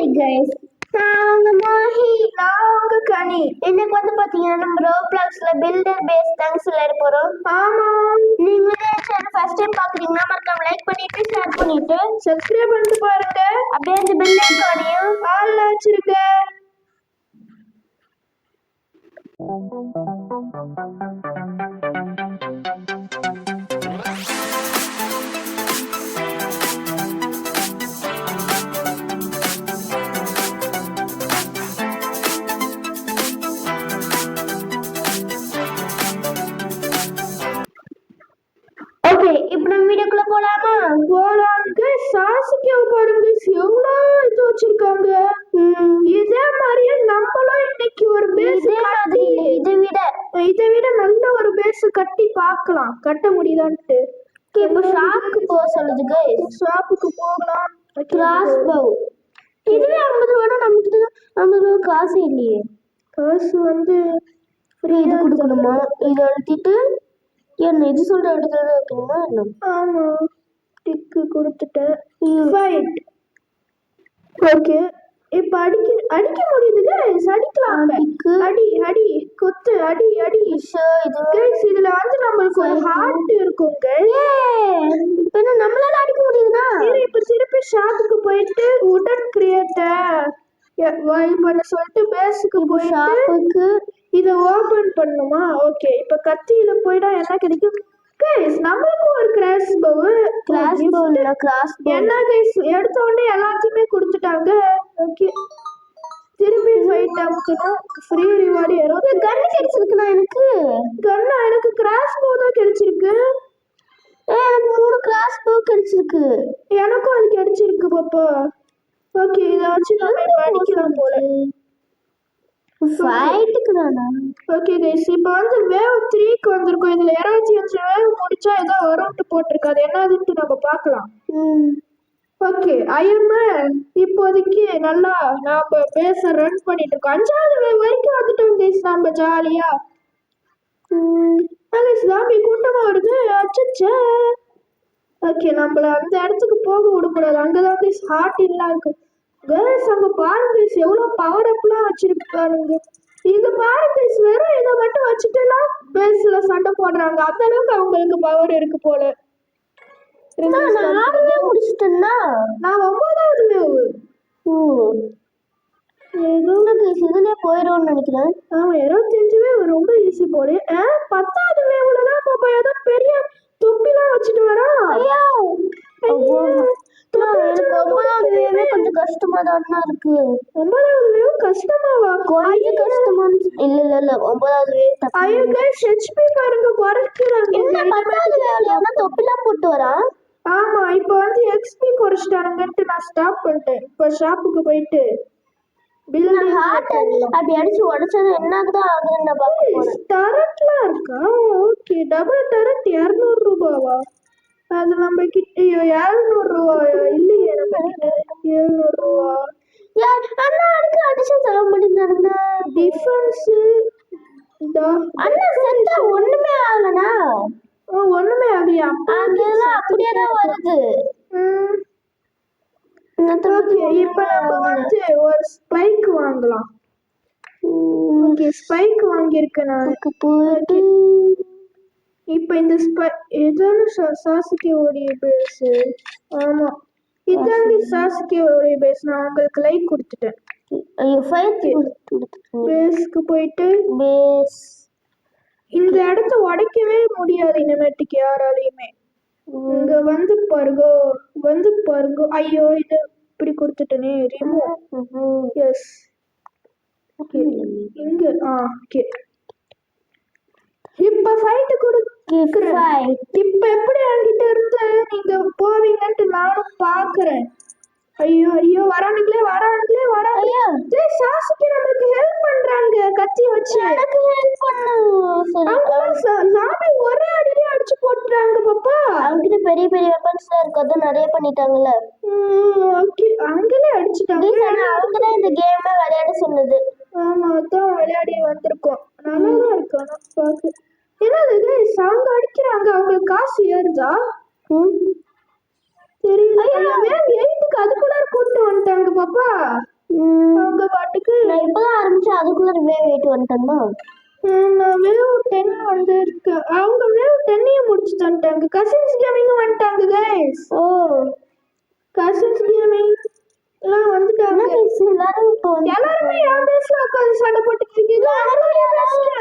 Hi guys நான் உங்க மாஹி நான் உங்க கனி. இன்னைக்கு வந்து பாத்தீங்கன்னா நம்ம ரோப்ளாக்ஸ்ல பில்டர் பேஸ் தாங்க சொல்ல போறோம். ஆமா. நீங்க சேனல் ஃபர்ஸ்ட் டைம் பாக்குறீங்கன்னா மறக்காம லைக் பண்ணிட்டு ஷேர் பண்ணிட்டு சப்ஸ்கிரைப் பண்ணிட்டு பாருங்க. அப்படியே அந்த பெல் ஐகானையும் ஆல்ல வச்சிருங்க. you. போலாமா? போலாங்க சாசுக்கு பாருங்க எவ்வளோ இது வச்சிருக்காங்க? இதே மாதிரியே நம்மளும் இன்னைக்கு ஒரு பேஸ் கட்டி இதை விட இதை விட நல்ல ஒரு பேஸ் கட்டி பார்க்கலாம். கட்ட முடியுதான்ட்டு. இப்போ ஷாப்புக்கு போக சொல்லுது கைஸ் ஷாப்புக்கு போகலாம். கிராஸ் பவ் இதுவே ஐம்பது ரூபா நமக்கு ஐம்பது ரூபா காசு இல்லையே. காசு வந்து ஃப்ரீ இது கொடுக்கணுமா? இதை அழுத்திட்டு என்ன இது சொல்ற இடத்துல வைக்கணுமா என்ன? ஆமா. டிக்கு கொடுத்துட்டேன் ஃபைட் ஓகே இப்ப அடிக்க அடிக்க முடியுது guys அடிக்கலாம் அடி அடி. கொத்து அடி அடி. இது guys இதுல வந்து நம்மளுக்கு ஒரு ஹார்ட் இருக்குங்க இப்ப என்ன நம்மளால அடிக்க முடியுதுனா சரி இப்ப திருப்பி ஷாப்புக்கு போயிட்டு உடன் கிரியேட்டர் வாய் பண்ண சொல்லிட்டு பேஸுக்கு போய் ஷாப்புக்கு இதை ஓபன் பண்ணுமா? ஓகே இப்ப கத்தியில போயிட்டா என்ன கிடைக்கும்? கைஸ் நம்மளுக்கு ஒரு கிராஸ் பவு கிராஸ் பவுல கிராஸ் என்ன கைஸ் எடுத்த உடனே எல்லாத்தையுமே கொடுத்துட்டாங்க. ஓகே திருப்பி ஃபைட் அமுக்குனா ஃப்ரீ ரிவார்டு ஏறும் கன் கிடைச்சிருக்குண்ணா எனக்கு? கன்னா எனக்கு கிராஸ் பவு தான் கிடைச்சிருக்கு. எனக்கு மூணு கிராஸ் பவு கிடைச்சிருக்கு. எனக்கும் அது கிடைச்சிருக்கு பாப்பா. ஓகே இதை வச்சு நம்ம இப்ப அடிக்கலாம் போல. ஃபைட்டுக்கு தானா? ஓகே கைஸ் இப்போ வந்து வேவ் த்ரீக்கு வந்திருக்கோம். இதில் இருபத்தி அஞ்சு வேவ் முடிச்சா ஏதோ வரும்ட்டு போட்டிருக்கு. அது என்னதுன்ட்டு நம்ம பார்க்கலாம். ஓகே ஐஎம்என் இப்போதைக்கு நல்லா நாம பேச ரன் பண்ணிட்டு இருக்கோம் அஞ்சாவது வேவ் வரைக்கும் வந்துட்டோம் கைஸ் நம்ம ஜாலியா சாமி கூட்டமா வருது. அச்சச்சே. ஓகே நம்மள அந்த இடத்துக்கு போக விடக்கூடாது. அங்கதான் கைஸ் ஹார்ட் எல்லாம் இருக்கு. கேர்ள்ஸ் அங்க பாருங்க எவ்வளவு பவர் அப்லாம் வச்சிருக்கானுங்க இங்க பாருங்க வெறும் இதை மட்டும் வச்சுட்டுலாம் பேஸ்ல சண்டை போடுறாங்க. அந்த அளவுக்கு அவங்களுக்கு பவர் இருக்கு போல. நானுமே முடிச்சிட்டேன்னா? நான் ஒன்பதாவது ஓ. கேஸ் இதுலயே போயிடும்னு நினைக்கிறேன். ஆமா இருபத்தஞ்சு வேவ் ரொம்ப ஈஸி போடு. பத்தாவது வேவ்ல தான் ஏதோ பெரிய தொப்பிலாம் வச்சுட்டு வரா? ஐயா. எனக்கு ஒன்பதாவது கொஞ்சம் கஷ்டமா தான் இருக்கு. ஒன்பதாவது கஷ்டமாவா? கொஞ்சம் கஷ்டமா இல்ல இல்ல இல்ல ஒன்பதாவது கைஸ் ஹெச்பி காரங்க குறைக்கிறாங்க. என்ன பத்தாவது தொப்பிலாம் போட்டு வரா? ஆமா இப்போ வந்து எக்ஸ்பி குறைச்சிட்டானுங்கன்ட்டு நான் ஸ்டாப் பண்ணிட்டேன். இப்போ ஷாப்புக்கு போயிட்டு அப்படி அடிச்சு உடைச்சது என்ன ஆகுதா ஆகுதுன்னு போறேன். டரட்லாம் இருக்கா? ஓகே டபுள் டரட் இரநூறு ரூபாவா? அது நம்ம கிட்ட ரூபாயா? இல்லையே நம்ம எழுநூறு ரூபா. யார் அண்ணா அதுக்கு அடிச்சு தர மாட்டேங்கிறாங்க டிஃபென்ஸ் அண்ணா செத்தா ஒண்ணுமே ஆகலனா ஒண்ணுமே ஆகலையா? அதெல்லாம் அப்படியே தான் வருது. இப்ப நம்ம வந்து ஒரு ஸ்பைக் வாங்கலாம். ஓகே ஸ்பைக் வாங்கியிருக்கேன் நான். போயிட்டு இப்போ இந்த ஸ்பை இதான சாசுகே உடைய பேஸ் ஆமா. இதாங்க சாசுகே. உடைய பேஸ் நான் உங்களுக்கு லைக் கொடுத்துட்டேன். பேஸ்க்கு போயிட்டு. பேஸ். இந்த இடத்த உடைக்கவே முடியாது இனிமேட்டுக்கு யாராலையுமே. இங்க வந்து பாருங்கோ வந்து பாருங்கோ. ஐயோ இது இப்படி கொடுத்துட்டேனே ரிமூவ் எஸ் இங்க ஆ ஓகே இப்ப ஃபைட் கொடுக்குறேன் இப்ப எப்படி என்கிட்ட இருந்து நீங்க போவீங்கன்ட்டு நானும் பாக்குறேன். ஐயோ ஐயோ வரானுங்களே வரானுங்களே வரானுங்களே. டேய் சாசுக்கு நமக்கு ஹெல்ப் பண்றாங்க கத்தி வச்சு. எனக்கு ஹெல்ப் பண்ணு சாமி ஒரே அடியிலே அடிச்சு போட்டுறாங்க பாப்பா. அவங்கிட்ட பெரிய பெரிய வெப்பன்ஸ்லாம் இருக்கு அதான் நிறைய பண்ணிட்டாங்கல்ல. அவங்களே அடிச்சிட்டாங்க. அவங்க தான் இந்த கேமை விளையாட சொன்னது. ஆமா அதான் விளையாடி வந்திருக்கோம். நல்லா தான் இருக்கு பாக்கு. என்னது இது? சாங்க அடிக்கிறாங்க. அவங்களுக்கு காசு ஏறுதா? தெரியல. மேம் எயித்துக்கு அதுக்குள்ள கூப்பிட்டு வந்துட்டாங்க பாப்பா. அவங்க பாட்டுக்கு நான் இப்பதான் ஆரம்பிச்சேன். அதுக்குள்ள வேவ் எயிட் வந்துட்டாங்க நான் வேவ் டென் வந்திருக்கேன். அவங்க வேவ் டென்னையும் முடிச்சுட்டு வந்துட்டாங்க. கசின்ஸ் கேமிங் வந்துட்டாங்க ஓ. கசின்ஸ் கேமிங் எல்லாம் வந்துட்டாங்க. எல்லாரும் இப்போ எல்லாருமே என் பேஸ்ல உட்காந்து சண்டை போட்டுட்டு இருக்கீங்க.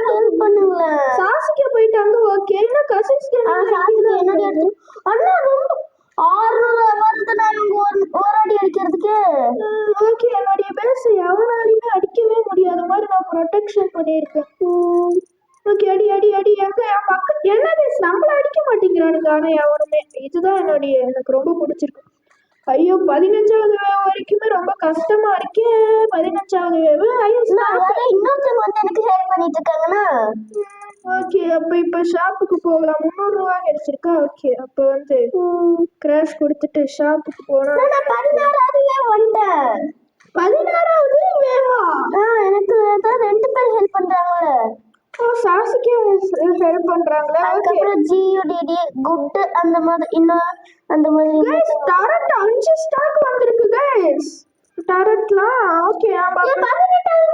ஹெல்ப் பண்ணுங்களேன் சாசிக்க போயிட்டாங்க. ஓகே. என்ன கசின்ஸ் என்னடி அண்ணா ரொம்ப ஆறுநூறு வருது நான் ஒரு ஒரு அடி அடிக்கிறதுக்கு. ஓகே. என்னுடைய பேஸ் எவனாலையுமே அடிக்கவே முடியாத மாதிரி நான் ப்ரொடெக்ஷன் பண்ணியிருக்கேன். ஓகே அடி அடி அடி. எங்க என் பக்கம் என்ன பேஸ் நம்மள அடிக்க மாட்டேங்கிறானுங்க. ஆனா எவனுமே. இதுதான் என்னுடைய எனக்கு ரொம்ப பிடிச்சிருக்கு. ஐயோ பதினஞ்சாவது வரைக்குமே ரொம்ப கஷ்டமா இருக்கே. பதினஞ்சாவது இன்னொருத்தவங்க வந்து எனக்கு ஹெல்ப் பண்ணிட்டு இருக்காங்கன்னா ஓகே அப்ப இப்ப ஷாப்புக்கு போகலாம். முந்நூறு ரூபா கிடைச்சிருக்கா? ஓகே அப்ப வந்து கிராஷ் கொடுத்துட்டு ஷாப்புக்கு போனா நான் பதினாறாவதுவே வந்துட்டேன். பதினாறாவது வேவா ஆ எனக்கு தான் ரெண்டு பேர் ஹெல்ப் பண்றாங்களே சாசிக்கு ஹெல்ப் பண்றாங்களா? அதுக்கப்புறம் ஜியூடிடி குட் அந்த மாதிரி இன்னும் அந்த மாதிரி கைஸ் டாரட் அஞ்சு ஸ்டாக் வந்திருக்கு கைஸ் டாரட்லாம் ஓகே ஏன் பதினெட்டாவது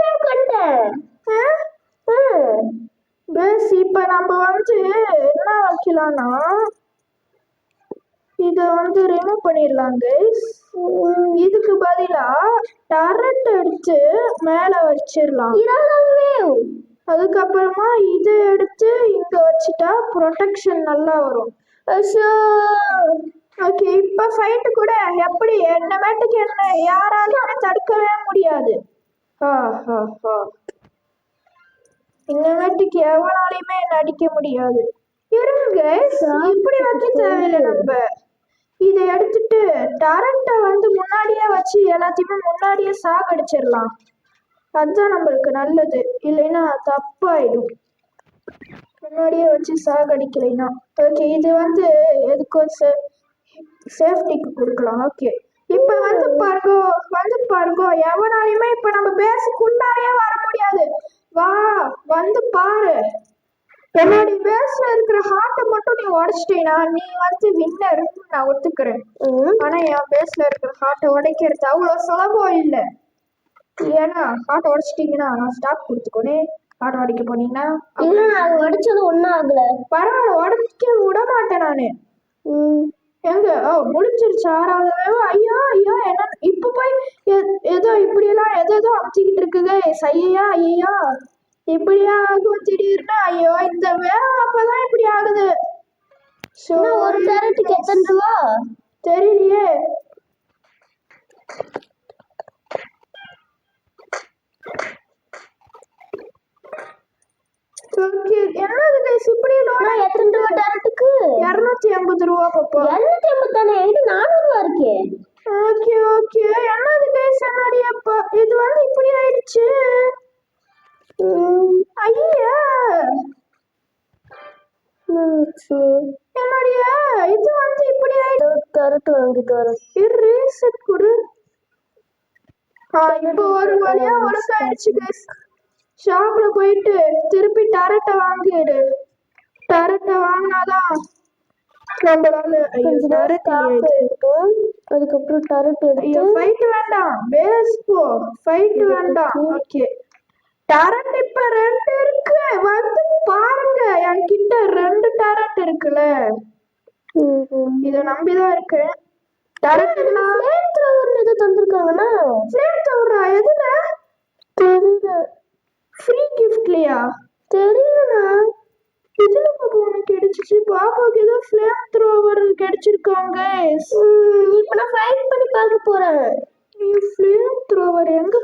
பேஸ் இப்ப நம்ம வந்து என்ன வைக்கலாம்னா இத வந்து ரிமூவ் பண்ணிடலாம் கைஸ் இதுக்கு பதிலா டரட் எடுத்து மேல வச்சிடலாம். அதுக்கப்புறமா இதை எடுத்து இங்கே வச்சுட்டா ப்ரொடெக்ஷன் நல்லா வரும். ஸோ ஓகே இப்போ ஃபைட்டு கூட எப்படி? என்ன மேட்டுக்கு என்ன? யாராலையும் தடுக்கவே முடியாது. ஆ, ஹா இந்த மேட்டுக்கு எவனாலையுமே என்ன அடிக்க முடியாது. இருங்க இப்படி வைக்க தேவையில்லை நம்ம. இதை எடுத்துட்டு டரண்ட்டை வந்து முன்னாடியே வச்சு எல்லாத்தையுமே முன்னாடியே சாகடிச்சிடலாம். அதுதான் நம்மளுக்கு நல்லது. இல்லைன்னா தப்பாயிடும். முன்னாடியே வச்சு சாகடிக்கலைன்னா. ஓகே இது வந்து எதுக்கும் சே சேஃப்டிக்கு கொடுக்கலாம். ஓகே இப்போ வந்து பாருங்க வந்து பாருங்க. எவனாலையுமே இப்போ நம்ம பேஸுக்குள்ளாரையே வர முடியாது. வா வந்து பாரு. என்னுடைய பேஸ்ல இருக்கிற ஹார்ட்டை மட்டும் நீ உடைச்சிட்டீனா நீ வந்து வின்னர் நான் ஒத்துக்கிறேன். ஆனா என் பேஸ்ல இருக்கிற ஹார்ட்டை உடைக்கிறது அவ்வளவு சுலபம் இல்லை. ஏன்னா ஹார்ட் உடைச்சிட்டீங்கன்னா நான் ஸ்டாப் கொடுத்துக்கோனே ஹார்ட் உடைக்க போனீங்கன்னா அது உடைச்சது ஒண்ணும் ஆகல. பரவாயில்ல உடைக்க விட மாட்டேன் நானு. எங்க? ஓ முடிஞ்சிருச்சு ஆறாவது ஐயோ ஐயோ என்ன இப்ப போய் ஏதோ இப்படியெல்லாம் எதோ ஏதோ அமைச்சிக்கிட்டு இருக்குங்க. ஐயா ஐயோ இப்படியா ஆகும் திடீர்னு. ஐயோ இந்த வேவு அப்பதான் இப்படி ஆகுது. ஒரு கேரட்டுக்கு எத்தனை ரூபா? தெரியலையே. ஓகே. என்னது கைஸ் இப்படி நான் எத்தனை ரூபா கேரட்டுக்கு இரநூத்தி ஐம்பது ரூபா பாப்பா. இருநூத்தி ஐம்பது தானே? என்கிட்ட நானூறு ரூபா இருக்கே. Okay okay. என்னது கைஸ் என்னுடைய அப்பா? இது வந்து இப்படி ஆயிடுச்சு. ஐயா என்னுடைய இது வந்து இப்படி ஆயிடுச்சு கேரட் வாங்கிட்டு வரேன் ரீசெட் கொடு. ஆ இப்போ ஒரு வழியா ஒழுங்காயிடுச்சு கைஸ் ஷாப்ல போயிட்டு திருப்பி டரட்டை வாங்கிடு. டரட்டை வாங்கினாதான் நம்மளால அதுக்கப்புறம் டரட் எடுத்து ஃபைட் வேண்டாம். பேஸ் போ. ஃபைட் வேண்டாம். ஓகே டரட் இப்ப ரெண்டு இருக்கு. வந்து பாருங்க. என்கிட்ட ரெண்டு டரட் இருக்குல்ல. இத நம்பிதான் இருக்கேன். டரட் ஃப்ளேம் த்ரோவர் எது தந்திருக்காங்கன்னா ஃப்ளேம் தவிர எதுல? தெரியல. ஃப்ரீ கிஃப்ட்லையா தெரியலண்ணா இதுல பாப்பா உனக்கு கிடைச்சிச்சு. பாப்பாவுக்கு ஏதோ ஃப்ளேம் த்ரோவர் கிடைச்சிருக்காங்க இப்ப நான் ஃபைட் பண்ணி பார்க்க போறேன். நீ ஃப்ளேம் த்ரோவர் எங்க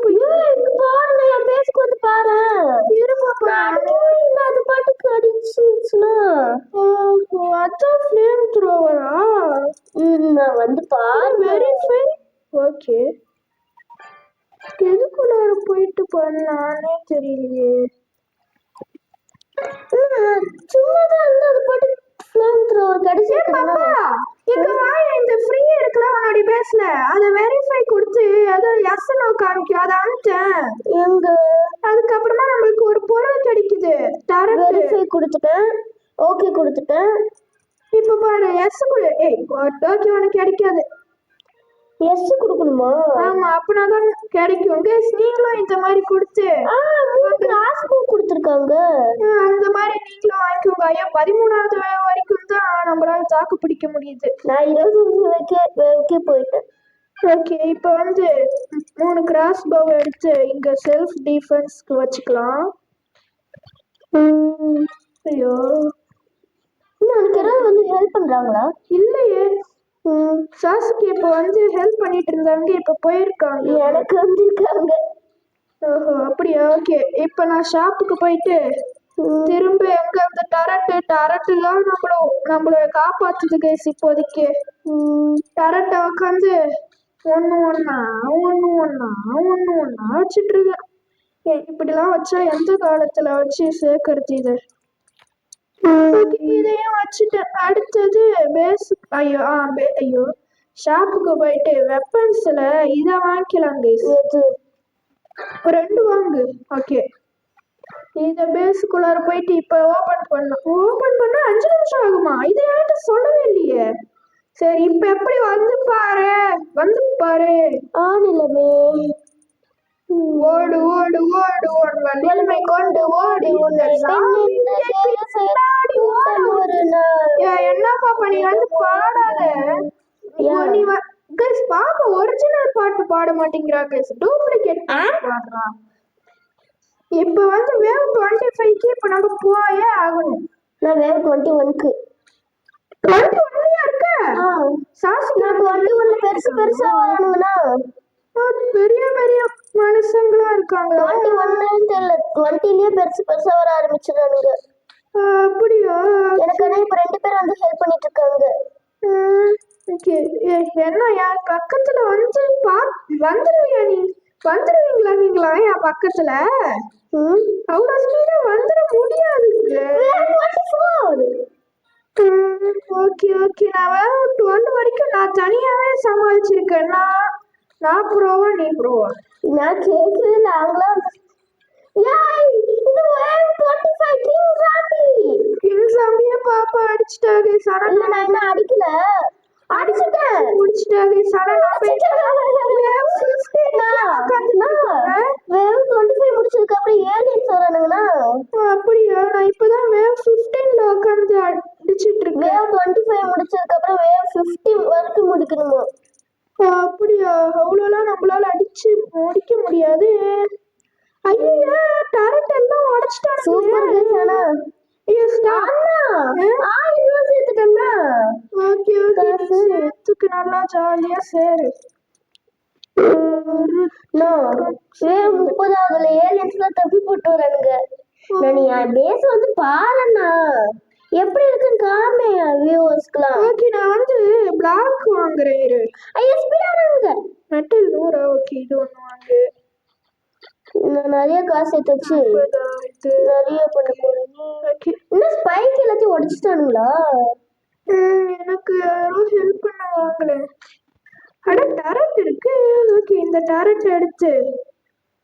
ஏய் ஓகே உனக்கு கிடைக்காது. எஸ் கொடுக்கணுமா? ஆமா அப்படின்னாதான் கிடைக்கும். கைஸ் நீங்களும் இந்த மாதிரி கொடுத்து. கிளாஸ் புக் கொடுத்துருக்காங்க. அந்த மாதிரி நீங்களும் வாங்கிக்கோங்க. ஐயா பதிமூணாவது வரைக்கும் தான் நம்மளால தாக்கு பிடிக்க முடியுது. நான் இருபது நிமிஷம் வைக்க வைக்க போயிட்டேன். ஓகே இப்போ வந்து மூணு கிராஸ் பவ் எடுத்து இங்க செல்ஃப் டிஃபென்ஸ்க்கு வச்சுக்கலாம். ம், ஐயோ. எனக்கு யாராவது வந்து ஹெல்ப் பண்றாங்களா? இல்லையே. சாசுக்கு இப்போ வந்து ஹெல்ப் பண்ணிட்டு இருந்தாங்க இப்போ போயிருக்காங்க. எனக்கு வந்திருக்காங்க ஓஹோ அப்படியா? ஓகே. இப்போ நான் ஷாப்புக்கு போயிட்டு திரும்ப எங்க அந்த டரட்டு டரட்டுலாம் நம்மள நம்மள காப்பாத்துது கைஸ் இப்போதைக்கு. டரட்டை உட்காந்து ஒன்று ஒன்றா ஒன்று ஒன்றா ஒன்று ஒன்றா வச்சுட்டு இருக்கேன். இப்படிலாம் வச்சா எந்த காலத்துல வச்சு சேர்க்கறது இது? இதையும் வச்சுட்டேன் அடுத்தது பேஸ் ஐயோ ஆ ஐயோ. ஷாப்புக்கு போயிட்டு வெப்பன்ஸ்ல இதை வாங்கிக்கலாம் கைஸ் ரெண்டு வாங்கு. ஓகே இத பேஸுக்குள்ளார போயிட்டு இப்ப ஓபன் பண்ணும் ஓபன் பண்ண அஞ்சு நிமிஷம் ஆகுமா? இது என்கிட்ட சொல்லவே இல்லையே. சரி இப்ப எப்படி வந்து பாரு? வந்து பாரு. ஆனிலமே ஓடு ஓடு ஓடு உன் வலிமை கொண்டு ஓடி ஏய், என்னப்பா பண்ணி வந்து பாடாத? நீ கைஸ் பாப்பா ஒரிஜினல் பாட்டு பாட மாட்டேங்கிறா கைஸ் டூப்ளிகேட் பாடுறா. இப்போ வந்து வேவ் டுவெண்ட்டி ஃபைவ்க்கு இப்போ நம்ம போயே ஆகணும். நான் வேற டுவெண்ட்டி ஒன்க்கு டுவெண்ட்டி ஒன்லயா இருக்க? சாசி நான் டுவெண்ட்டி ஒன்ல பெருசு பெருசா வரணுங்கண்ணா பெரிய பெரிய மனுஷங்களும் இருக்காங்க டுவெண்ட்டி ஒன்னு தெரியல. டுவெண்ட்டிலயே பெருசு பெருசா வர ஆரம்பிச்சிடானுங்க அப்படியா? எனக்கு ஆனா இப்ப ரெண்டு பேரும் வந்து ஹெல்ப் பண்ணிட்டு இருக்காங்க. ஓகே. என்ன என் பக்கத்துல வந்து பா வந்துருவியா நீ? வந்துருவீங்களா நீங்களா என் பக்கத்துல? ம். அவ்வளோ ஸ்பீடா வந்துட முடியாதுங்க ஓகே ஓகே. நான் டுவெல் வரைக்கும் நான் தனியாவே சமாளிச்சிருக்கேன். நான் நான் ப்ரோவா நீ ப்ரோவா நான் இல்லை அவங்களாம் ஏய் இந்த டுவெண்ட்டி ஃபைவ் கிங் சாமி கிங் சாமியை பாப்பா அடிச்சிட்டாங்க. சரணா நான் என்ன அடிக்கல. அடிச்சிட்டேன் முடிச்சிட்டாங்க. சரணா வேவ் டுவெண்ட்டி ஃபைவ் முடிச்சதுக்கு அப்புறம் ஏலியன்ஸ் வரானுங்கண்ணா அப்படியா? நான் இப்பதான் வேவ் ஃபிஃப்டீன்ல உட்காந்து அடிச்சிட்டு இருக்கேன். வேவ் டுவெண்ட்டி ஃபைவ் முடிச்சதுக்கு அப்புறம் வேவ் ஃபிஃப்டி வரைக்கும் முடிக்கணுமா? அப்படியா? அவ்வளோலாம் நம்மளால அடிச்சு முடிக்க முடியாது. ஐயா டரட் எல்லாம் உடைச்சிட்டாங்க சூப்பர் கைஸ் ஆனா அண்ணா. ஆயிரம் ரூபாய் சேர்த்துட்டேன்னா ஓகே ஓகே. சேர்த்துக்கு நல்லா ஜாலியா சேரு. முப்பதாவதுல ஏலியன்ஸ்லாம் தப்பி போட்டு வரானுங்க. நான் என் பேஸ் வந்து பாருண்ணா எப்படி இருக்குன்னு காமே வியூவர்ஸ்க்குலாம் ஓகே நான் வந்து பிளாக் வாங்குறேன். இரு ஐயா ஸ்பீடானாங்க மெட்டல் நூறா ஓகே இது ஒன்று வாங்கு. நான் நிறைய காசு எடுத்து வச்சு நிறைய பண்ண போறேன். ஓகே இன்னும் ஸ்பைக் எல்லாத்தையும் உடைச்சிட்டானுங்களா? எனக்கு யாரோ ஹெல்ப் பண்ண வாங்கல. அட டரட் இருக்கு. ஓகே இந்த டரட் எடுத்து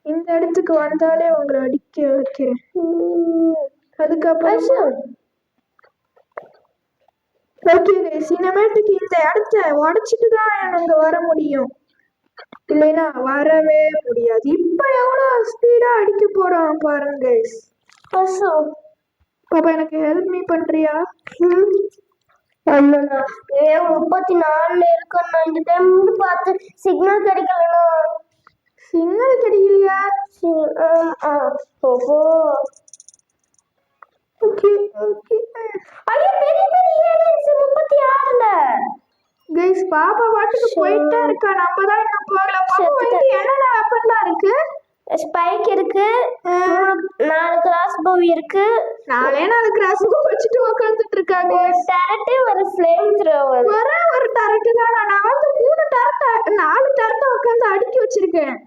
இந்த இடத்துக்கு வந்தாலே உங்களை அடிக்க வைக்கிறேன். அதுக்கப்புறம் ஓகே சினிமேட்டுக்கு இந்த இடத்த உடைச்சிட்டு தான் எனக்கு வர முடியும். இல்லைன்னா வரவே முடியாது. இப்ப எவ்வளவு ஸ்பீடா அடிக்க போறான் பாருங்க guys. கஷ்டம் பாப்பா எனக்கு ஹெல்ப் மீ பண்றியா? அண்ணா ஏ முப்பத்தி நாலுல இருக்கேன் நான் இந்த டைம் பார்த்து சிக்னல் கிடைக்கலண்ணா சிக்னல் கிடைக்கலையா. ஓஹோ ஐயா பெரிய பெரிய ஏலியன்ஸ் முப்பத்தி ஆறுல. கைஸ் பாப்பா பாட்டுக்கு போயிட்டே இருக்கா. நம்ம தான் இன்னும் போகல. பாப்பா. வந்து என்னென்ன வெப்பன்லாம் இருக்கு? ஸ்பைக் இருக்கு. நாலு கிராஸ் பவ் இருக்கு. நாளே நாலு கிராஸ் வச்சுட்டு உட்காந்துட்டு இருக்காங்க ஒரு ஒரு ஃப்ளேம் த்ரோவர் ஒரே ஒரு டரட்டு தான்? நான் வந்து மூணு டரட்டை நாலு டரட்டை உட்காந்து அடுக்கி வச்சிருக்கேன்.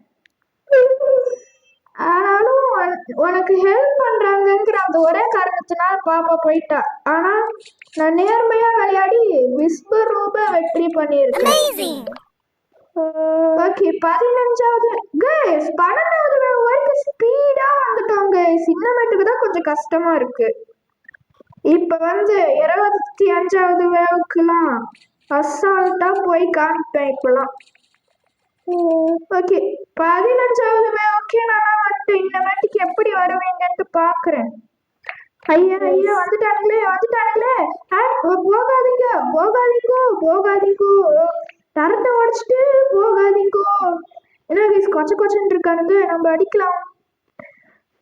ஆனாலும் உன- உனக்கு ஹெல்ப் பண்றாங்கங்கிற அந்த ஒரே காரணத்தினால பாப்பா போயிட்டா. ஆனா நான் நேர்மையா விளையாடி விஸ்பர் ரூப வெற்றி பண்ணியிருக்கேன். ஓகே பதினஞ்சாவது. கைஸ் பன்னெண்டாவது வரைக்கும் ஸ்பீடா வந்துட்டோம் கைஸ் இன்னமேட்டுக்கு தான் கொஞ்சம் கஷ்டமா இருக்கு. இப்ப வந்து இருபத்தி அஞ்சாவது வேவுக்குலாம் அசால்ட்டா போய் காமிப்பேன் இப்பெல்லாம் ஓகே பதினஞ்சாவது ஓகே நானா வந்துட்டு இந்த வாட்டிக்கு எப்படி வருவீங்கன்ட்டு பாக்குறேன். ஐயா ஐயா வந்துட்டானுங்களே வந்துட்டானுங்களே. போகாதீங்க போகாதீங்க போகாதீங்க. தரத்தை உடச்சிட்டு போகாதீங்க. என்ன கைஸ் கொச்ச கொச்சன்னு இருக்கானுங்க நம்ம அடிக்கலாம்.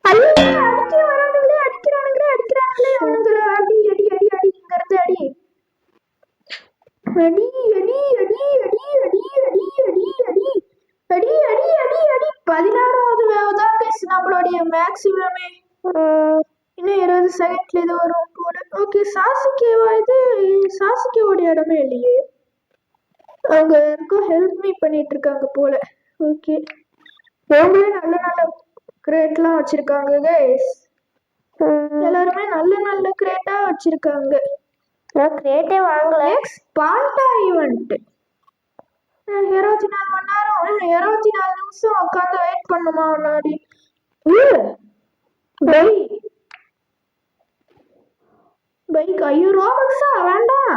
ஐயா அடிக்க வரானுங்களே அடிக்கிறானுங்களே அடிக்கிறானுங்களே. அவனுங்கள அடி அடி அடி அடிங்கிறது அடி. அடி அடி அடி அடி அடி. நம்மளுடைய மேக்ஸிமமே இன்னும் இருபது செகண்ட்ல இது வரும் போல ஓகே சாசுகேவா இது? சாசுகேவோட இடமே இல்லையே. அவங்க யாருக்கும் ஹெல்ப் மீ பண்ணிட்டு இருக்காங்க போல. ஓகே அவங்களே நல்ல நல்ல கிரேட்லாம் வச்சிருக்காங்க கைஸ் எல்லாருமே நல்ல நல்ல கிரேட்டா வச்சிருக்காங்க. நான் கிரேட்டே வாங்கல. நெக்ஸ்ட் பால்டா ஈவெண்ட் இருபத்தி நாலு மணி நேரம். இருபத்தி நாலு நிமிஷம் உட்காந்து வெயிட் பண்ணுமா முன்னாடி? பை. பைக் ஐயோ ரோபக்ஸா வேண்டாம்.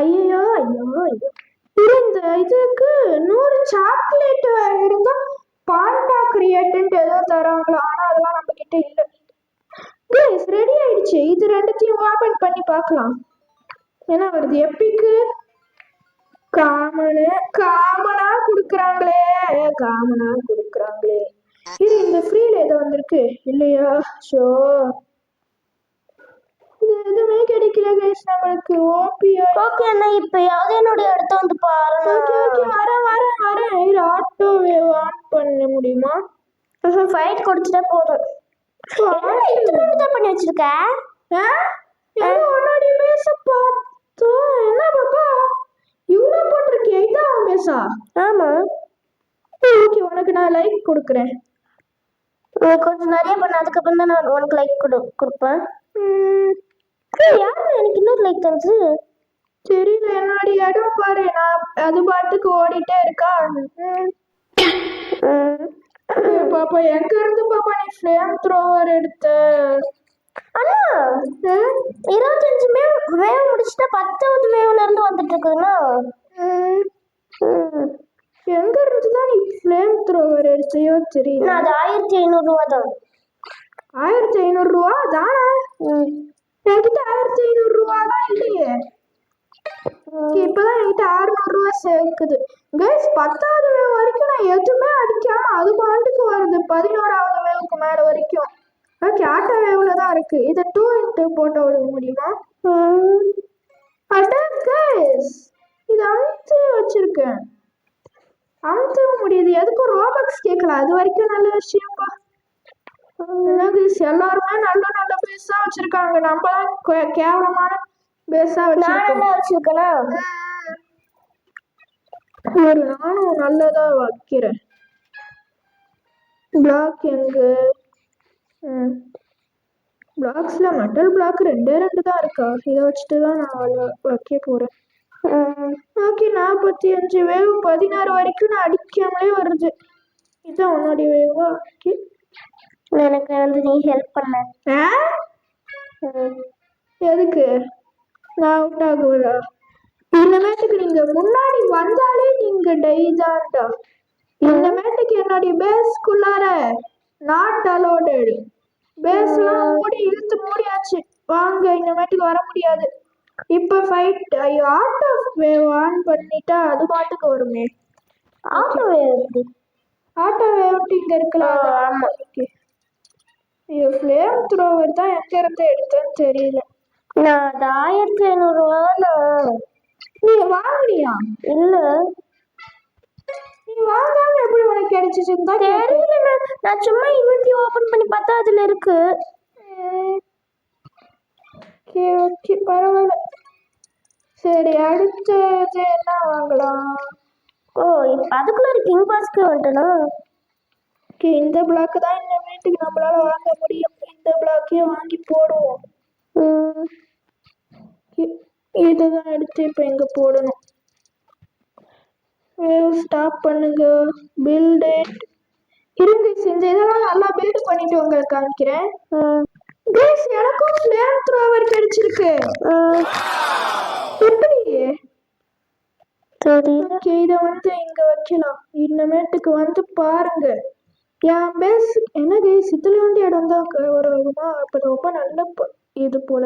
ஐயோ ஐயோ ஐயோ இந்த இதுக்கு நூறு சாக்லேட் இருந்தா பாண்டா கிரியேட்டுன்ட்டு ஏதோ தராங்களோ ஆனா அதெல்லாம் நம்ம கிட்ட இல்ல கேஸ் ரெடி ஆயிடுச்சு. இது ரெண்டுத்தையும் ஓபன் பண்ணி பார்க்கலாம். என்ன வருது? எப்பிக்கு? காமனு காமனா குடுக்குறாங்களே காமனா குடுக்குறாங்களே. இது இந்த ஃப்ரீல ஏதோ வந்திருக்கு. இல்லையா? ஷோ. எதுவுமே கிடைக்கல கைஸ் நம்மளுக்கு. ஓபியா ஓகே அண்ணா இப்பயாவது என்னுடைய இடத்த வந்து பாருங்க ஓகே ஓகே வரேன் வரேன் வரேன். இது ஆட்டோ வேவ் ஆன் பண்ண முடியுமா? ஃபைட் கொடுத்துட்டா போதும். என்ன பண்ணி. வச்சிருக்க? ஆ? ஏதோ உன்னோட பேச பார்த்தோம் என்ன பாப்பா? இவ்வளோ போட்டிருக்கே இதான் பேசா? ஆமா. ஓகே உனக்கு நான் லைக் கொடுக்குறேன். கொஞ்சம் நிறைய பண்ண. அதுக்கப்புறம் தான் நான் உனக்கு லைக் கொடு கொடுப்பேன். யாரு எனக்கு இன்னொரு லைக் தந்துச்சு? தெரியல என்னோட இடம் பாரு நான் அது பாட்டுக்கு ஓடிட்டே இருக்கா? பாப்பா எங்க இருந்து பாப்பா நீ ஃப்ளேம் த்ரோவர் எடுத்த? அண்ணா? இருபத்தஞ்சு வேவ் வேவ் முடிச்சுட்டா பத்தாவது வேவ்ல இருந்து வந்துட்டு இருக்குதுண்ணா. எங்க இருந்து தான் நீ ஃப்ளேம் த்ரோவர் எடுத்தையோ தெரியல. அது ஆயிரத்தி ஐநூறு ரூபா தான். ஆயிரத்தி ஐநூறு ரூபா தானே. என்கிட்ட ஆயிரத்தி ஐநூறு ரூபா தான் இல்லையே. இப்பதான் என்கிட்ட அறுநூறு ரூபா சேர்க்குது. கைஸ் பத்தாவது வேவ் வரைக்கும் நான் எதுவுமே அடிக்காம அது பாட்டுக்கு வருது பதினோராவது வேவுக்கு மேல வரைக்கும். ஓகே ஆட்டோ வேவ்ல தான் இருக்கு. இதை டூ இன்ட்டு போட்டு விட முடியுமா. அட கைஸ் இது அமுத்து வச்சிருக்கேன். அமுத்தவும் முடியுது. எதுக்கும் ரோபக்ஸ் கேட்கல அது வரைக்கும் நல்ல விஷயம்ப்பா. எல்லாருமே நல்ல நல்ல பேஸா வச்சிருக்காங்க. நம்மளாம் கே- கேவலமான பேஸா வச்சிருக்கோம். ஒரு நானும் நல்லதா வைக்கிறேன். பிளாக் எங்க? பிளாக்ஸ்ல மெட்டல் பிளாக் ரெண்டே ரெண்டு தான் இருக்கா? இதை வச்சுட்டு தான் நான் வைக்க போறேன். ஓகே நாற்பத்தி அஞ்சு வேவ் பதினாறு வரைக்கும் நான் அடிக்காமலே வருது. இதுதான் உன்னுடைய வேவா? ஓகே எனக்கு வந்து நீ ஹெல்ப் பண்ண. எதுக்கு? நான் அவுட் ஆகுவதா இந்த மேட்டுக்கு நீங்க முன்னாடி வந்தாலே நீங்க டை தான்டா. இந்த மேட்டுக்கு என்னுடைய பேஸ்க்குள்ளார நாட் அலோடட் பேஸ்லாம் மூடி இழுத்து மூடியாச்சு. வாங்க இந்த மேட்டுக்கு வர முடியாது. இப்ப ஃபைட் ஐயோ ஆர்ட் ஆஃப் வேவ் ஆன் பண்ணிட்டா அது பாட்டுக்கு வருமே. ஆட்டோ வேவ் எப்படி ஆட்டோ வேவ் இங்க இருக்கலாம். ஆ, ஆமா. ஐயோ ஃப்ளேம் த்ரோவர் தான் எங்க இருந்து எடுத்தேன்னு தெரியல. நான் அது ஆயிரத்தி ஐநூறு ரூபா நான் நீ வாங்குனியா இல்ல. நீ வாங்காம எப்படி உனக்கு கிடைச்சிச்சுன்னு. தெரியல. நான் நான் சும்மா இன்வென்ட்ரி ஓபன் பண்ணி பார்த்தா அதுல இருக்கு. ஓகே ஓகே பரவாயில்ல. சரி அடுத்தது என்ன வாங்கலாம்? ஓ இப்ப அதுக்குள்ள ஒரு கிங் பாஸ்க்கு வந்துட்டனா ஓகே இந்த பிளாக் தான் இந்த வீட்டுக்கு நம்மளால வாங்க முடியும். இந்த பிளாக்கே வாங்கி போடுவோம். இதை தான் எடுத்து இப்போ எங்கே போடணும். ஸ்டாப் பண்ணுங்க. பில்ட் இட் இருங்க இந்த இதெல்லாம் நல்லா பில்ட் பண்ணிட்டு உங்களுக்கு காமிக்கிறேன். Guys, எனக்கும் ஃப்ளேம் த்ரோவர் கிடைச்சிருக்கு. எப்படி ஓகே இதை வந்து இங்க வைக்கலாம். இனிமேட்டுக்கு வந்து பாருங்க. என் பேஸ் என்ன கேஸ் இதுல வந்து இடம் தான் ஒரு வருமா அப்ப ரொம்ப நல்ல இது போல.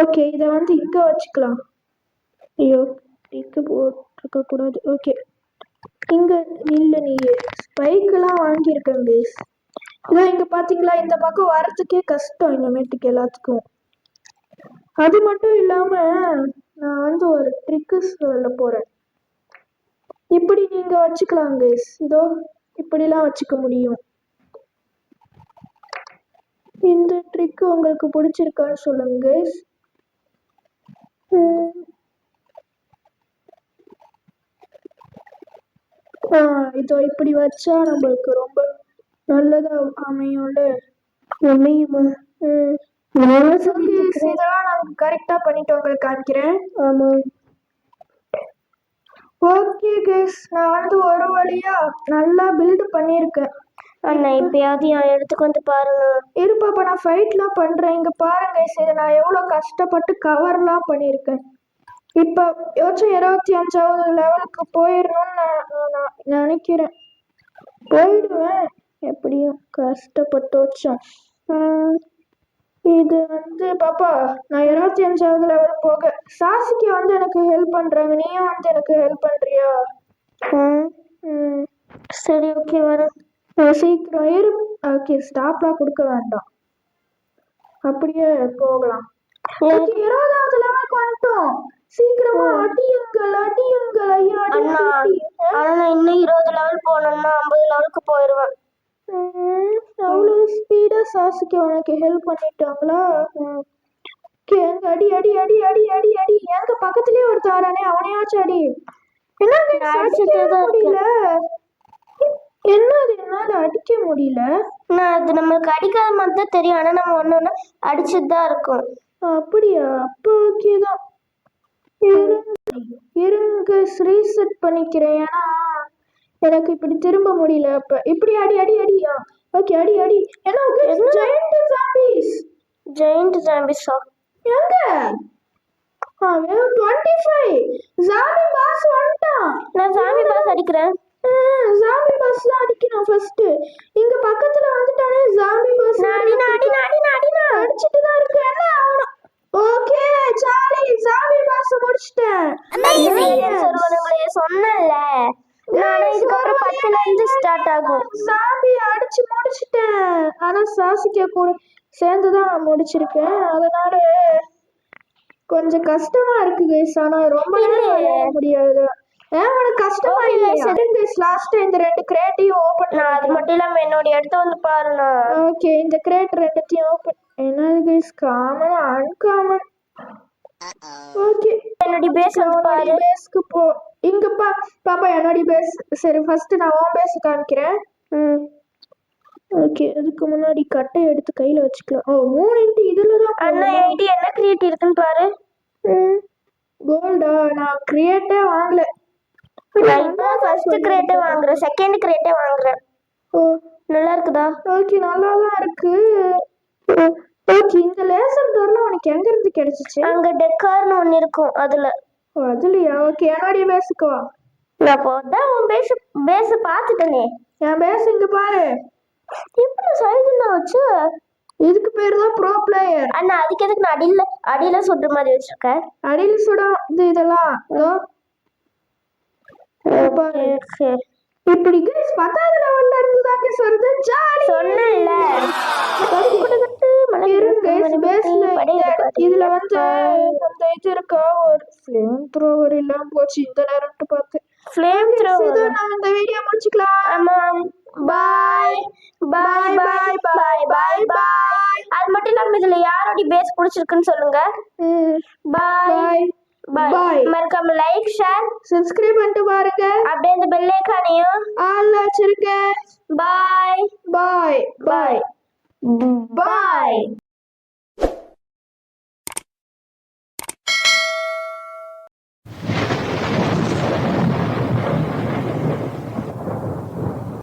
ஓகே இதை வந்து இங்க வச்சுக்கலாம். ஐயோ இங்க போட்டிருக்க கூடாது. ஓகே இங்க இல்ல நீ ஸ்பைக்கெல்லாம் வாங்கியிருக்கேன் பேஸ் இதான் இங்கே பார்த்தீங்களா இந்த பக்கம் வரத்துக்கே கஷ்டம் இனிமேட்டுக்கு எல்லாத்துக்கும். அது மட்டும் இல்லாமல் நான் வந்து ஒரு ட்ரிக்கு சொல்ல போகிறேன் இப்படி நீங்கள் வச்சுக்கலாம் கைஸ் இதோ இப்படிலாம் வச்சுக்க முடியும். இந்த ட்ரிக்கு உங்களுக்கு பிடிச்சிருக்கான்னு சொல்லுங்க கைஸ் இதோ இப்படி வச்சா நம்மளுக்கு ரொம்ப நல்லதா அமையும்ல? அமையுமா? இதெல்லாம் நான் கரெக்டா பண்ணிட்டு உங்களுக்கு காமிக்கிறேன். ஆமா. ஓகே கைஸ் நான் வந்து ஒரு வழியா நல்லா பில்ட் பண்ணியிருக்கேன். அண்ணா இப்பயாவது என் இடத்துக்கு வந்து பாருங்க. இரு பாப்பா நான் ஃபைட்லாம் பண்றேன். இங்க பாருங்க இதை நான் எவ்வளவு கஷ்டப்பட்டு கவர்லாம் பண்ணியிருக்கேன். இப்போ யோசிச்சு இருபத்தி அஞ்சாவது லெவலுக்கு போயிடணும்னு நான் நான் நினைக்கிறேன். போயிடுவேன். எப்படியும் கஷ்டப்பட்டு வச்சோம் உம், இது வந்து பாப்பா நான் இருபத்தி அஞ்சாவது லெவல் போக. சாசிக்கு வந்து எனக்கு ஹெல்ப் பண்றாங்க. நீயும் வந்து எனக்கு ஹெல்ப் பண்றியா? சரி ஓகே வரேன். சீக்கிரம் ஏறு ஓகே ஸ்டாப்லாம் கொடுக்க வேண்டாம். அப்படியே போகலாம். இருபதாவது லெவலுக்கு வந்துட்டோம் சீக்கிரமா அடியுங்கள் அடியுங்கள் ஐயா அண்ணா இன்னும் இருபது லெவல் போனோம்னா ஐம்பது லெவலுக்கு போயிடுவேன் ம், அவ்வளவு ஸ்பீடா சாசிக்க உனக்கு ஹெல்ப் பண்ணிட்டாங்களா? அங்க அடி அடி அடி அடி அடி அடி. எங்க பக்கத்துலயே ஒருத்தன் வரானே அவனையாச்சும் அடி. முடியல. என்னது என்னால அடிக்க முடியல. நான் அது நம்மளுக்கு அடிக்காத மாதிரி தான் தெரியும். ஆனா நம்ம ஒன்று ஒன்று அடிச்சுட்டு தான் இருக்கோம். அப்படியா? அப்போ ஓகே தான். இருங்க ரீசெட் பண்ணிக்கிறேன். ஏன்னா எனக்கு இப்படி திரும்ப முடியல. அப்ப இப்படி அடி அடி அடியா? ஓகே அடி அடி. என்ன ஜெயண்ட் ஜாம்பிஸ் ஜெயிண்ட் ஜாம்பிஸா எங்க? வெறும் டுவெண்ட்டி ஃபைவ் ஜாம்பி பாஸ் வந்துட்டான் நான் சாமி பாஸ் அடிக்கிறேன். ஜாம்பி பாஸ் தான் அடிக்கணும் ஃபர்ஸ்ட் இங்க பக்கத்துல வந்துட்டானே ஜாம்பி பாஸ் நாடி நாடி நாடி நாடி நான் அடிச்சிட்டு தான் இருக்கு. என்ன அவன ஓகே சாலி ஜாம்பி பாஸ் முடிச்சிட்டேன். சொல்லுவானுங்களே சொன்னல நானும் இதுக்கப்புறம் பத்துல இருந்து ஸ்டார்ட் ஆகும். சாமி அடிச்சு முடிச்சிட்டேன். ஆனா சாசிக்க கூட சேர்ந்து தான் முடிச்சிருக்கேன். அதனால கொஞ்சம் கஷ்டமா இருக்கு கைஸ் ஆனா ரொம்ப நேரம் முடியாது. ஏன் உனக்கு கஷ்டமா இல்லையா? சரி. கைஸ் லாஸ்ட் இந்த ரெண்டு கிரேட்டையும் ஓபன் அது மட்டும் இல்லாம என்னோட இடத்த வந்து பாருண்ணா. ஓகே இந்த கிரேட் ரெண்டுத்தையும் ஓபன் என்னது கைஸ் காமன் அன்காமன் ஓகே என்னோட பேஸ் வந்து பாரு. பேஸ்க்கு போ. இங்க பா பாப்பா என்னோட பேஸ் சரி ஃபர்ஸ்ட் நான் உன் பேஸ் காமிக்கிறேன். ம். ஓகே அதுக்கு முன்னாடி கட்டை எடுத்து கையில வச்சுக்கலாம். ஓ மூணு இன்ட்டு இதுல தான் அண்ணா என்கிட்ட என்ன கிரியேட் இருக்குன்னு பாரு. கோல்டா நான் கிரியேட்டே வாங்கல. நான் இப்போ ஃபர்ஸ்ட் கிரேட்டே வாங்குறேன். செகண்ட் கிரேட்டே வாங்குறேன். ஓ. நல்லா இருக்குதா? ஓகே நல்லா தான் இருக்கு ஓகே இந்த லேசர் டோர்லாம் உனக்கு எங்க இருந்து கிடைச்சிச்சு? அங்க டெக்கார்னு ஒன்னு இருக்கும் அதுல. ஓ அதுலயா? ஓகே என்னோடைய பேஸுக்கு வா நான் போதான் உன் பேச பேச பார்த்துட்டனே. என் பேஸ் இங்க பாரு. எப்படி சைடுல வச்சு? இதுக்கு பேர் தான் ப்ரோ பிளேயர் அண்ணா அதுக்கு எதுக்கு நான் அடியில அடியில சுடுற மாதிரி வச்சிருக்கேன்? அடியில் சுடம் இது இதெல்லாம் இதோ. இப்படி guys பத்தாவது லெவல்ல இருந்து தாங்க சொல்றது? ஜாலி. சொன்னேன்ல. இருங்க இதுல வந்து அந்த இது இருக்கா? ஒரு ஃப்ளேம் த்ரோவர் இல்லாம போச்சு. இந்த நேரம்ட்டு பார்த்து ஃப்ளேம் த்ரோ இதோ நான் இந்த வீடியோ முடிச்சுக்கலாம். ஆமா. பாய் பாய் பாய் பாய் பாய் பாய் அது மட்டும் இல்லாம இதுல யாரோட பேஸ் பிடிச்சிருக்குன்னு சொல்லுங்க. பாய் பாய். மறக்காம லைக் ஷேர் சப்ஸ்கிரைப் பண்ணிட்டு பாருங்க. அப்படியே இந்த பெல் ஐக்கானையும் ஆள் வச்சிருக்கேன். பாய் பாய் பாய் பாய்